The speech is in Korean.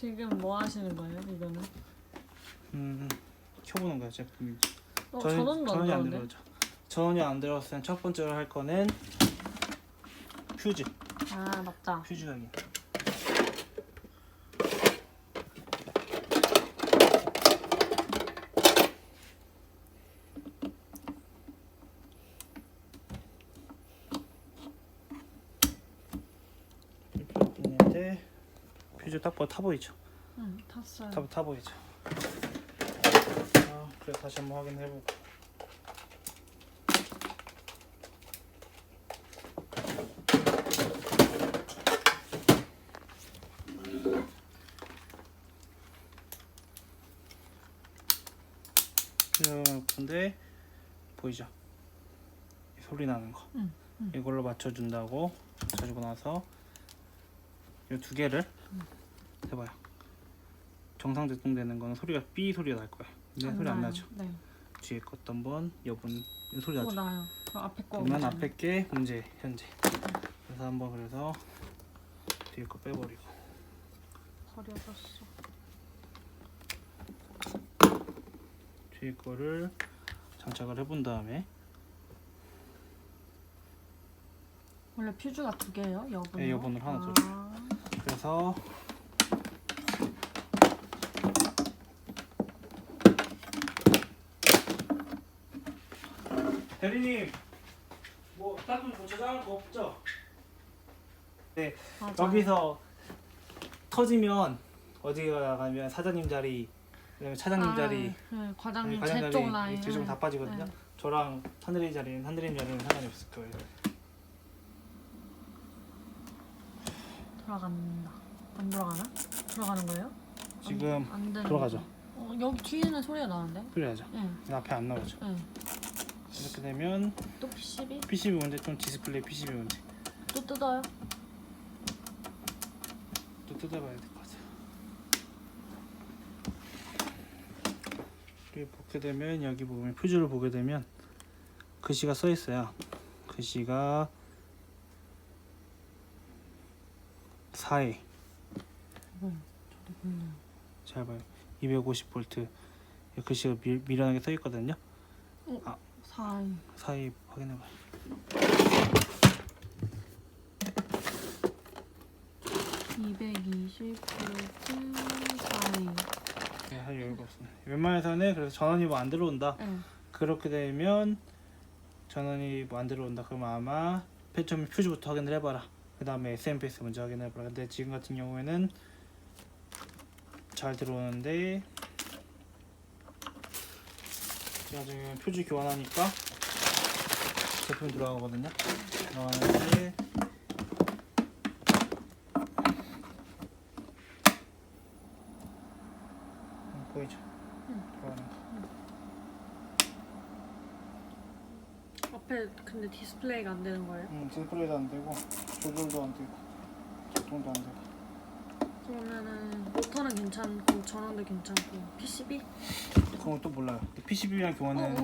지금 뭐 하시는 거예요, 이거는? 음, 켜보는 거야 제품이. 어, 전원도 안 전원이 안 들어오는데? 들어오죠. 전원이 안 들어왔으면 첫 번째로 할 거는 퓨즈, 아, 맞다. 퓨즈. 퓨즈 있는데 퓨즈 딱 봐도 타 보이죠? 응, 탔어요. 타, 타 보이죠? 아, 그래 다시 한번 확인해보고 근데 보이죠? 이 소리 나는 거 응, 응. 이걸로 맞춰준다고 맞춰주고 나서 이 두 개를 해봐요 정상 제동되는 거는 소리가 삐 소리가 날 거예요 근데 소리 안 나요. 나죠 네. 뒤에 것 한번 여분 이 소리 어, 나죠 나요. 그 앞에 거. 그러면. 앞에 게 문제 현재 그래서 한번 그래서 뒤에 거 빼버리고 버려졌어. 뒤에 거를 장착을 해본 다음에 원래 퓨즈가 두 개예요, 여분. 네, 여분으로 하나 줘. 아, 그래서 대리님 뭐 다른 뭐 저장할 거 없죠? 네 맞아요. 여기서 터지면 어디가 가면 사장님 자리 그다음에 차장님 아, 자리 네, 과장님 과장 제 자리 쪽 라인. 제쪽 다 빠지거든요. 네. 저랑 하늘이 자리는 하늘이 자리는 상관이 없을 거예요. 들어간다. 안 들어가나? 들어가는 거예요? 지금 안, 안 되는 들어가죠. 어, 여기 뒤에는 소리가 나는데? 그래야죠. 네. 앞에 안 나오죠. 네. 이렇게 되면 또 PCB? PCB 문제 좀 디스플레이 PCB 문제 또 뜯어요? 또 뜯어봐야 될 것 같아요. 이렇게 보게 되면 여기 보면 표지를 보게 되면 글씨가 써 있어요. 글씨가 4에 저도 몰라요. 잘 봐요. 250V 글씨가 미, 미련하게 써 있거든요. 4. 사이 확인해봐요. 220V 4. 네, 할 여유가 없습니다. 웬만해서는 그래서 전원이 뭐 안 들어온다. 네. 그렇게 되면 전원이 뭐 안 들어온다. 그러면 아마 패처럼 퓨즈부터 확인을 해봐라. 그 다음에 SMPS 먼저 확인해봐라. 근데 지금 같은 경우에는 잘 들어오는데 제가 지금 퓨즈 교환하니까 제품이 들어가거든요. 들어가는데 음, 보이죠? 응. 들어가는 거. 앞에 근데 디스플레이가 안 되는 거예요? 음, 디스플레이도 안 되고 조절도 안 되고 작동도 안 되고 그러면은 모터는 괜찮고 전원도 괜찮고 PCB? 그건 또 몰라요 PCB랑 교환은 어,